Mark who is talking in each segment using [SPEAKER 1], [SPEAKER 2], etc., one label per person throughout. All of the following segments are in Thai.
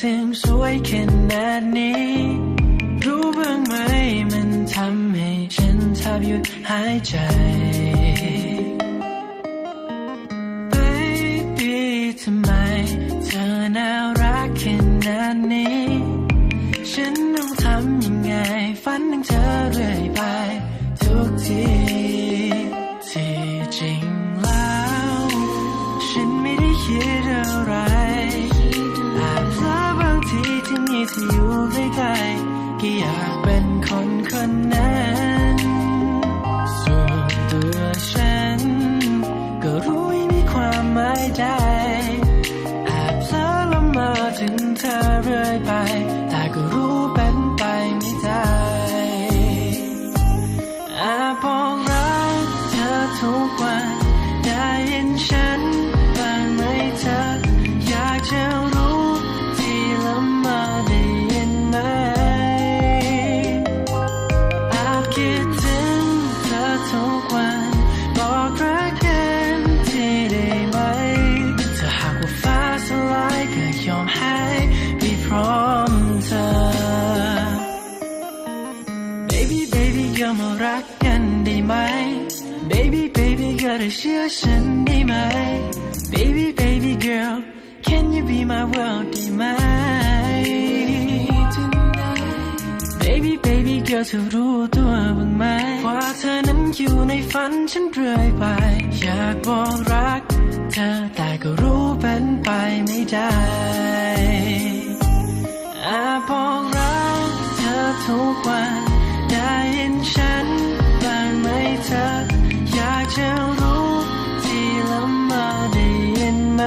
[SPEAKER 1] ถึงสวยขนาดนี้ รู้บ้างไหมมันทำให้ฉันแทบหยุดหายใจ Baby ทำไมเธอน่ารักขนาดนี้ ฉันต้องทำยังไง ฝันถึงเธอเรื่อยไป ทุกทีที่จริงแล้ว ฉันไม่ได้คิดอะไร ที่มีเธ คิดถึงเธอทุกวันบอกรักกันที่ได้ไหม ถ้าหากว่าฟ้าสลายก็ยอมให้ไปพร้อมเธอ Baby baby girl มารักกันได้ไหม Baby baby girl เธอเชื่อฉันได้ไหม Baby baby girl Baby baby girl เธอรู้ตัวบ้างไหมว่าเธอนั้นอยู่ในฝันฉันเรื่อยไป อยากบอกรัก เธอแต่ก็รู้เป็นไปไม่ได้อาบอกรักเธอทุกวันได้ยินฉันบ้างไหมเธอ อยากจะรู้ที่ละเมาได้ยินไหม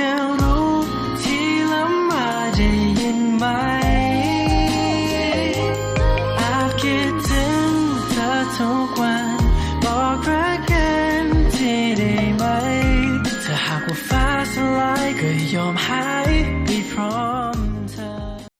[SPEAKER 1] จะรู้ที่ละมาได้ยินไหมอาจคิดถึงเธอทุกวัน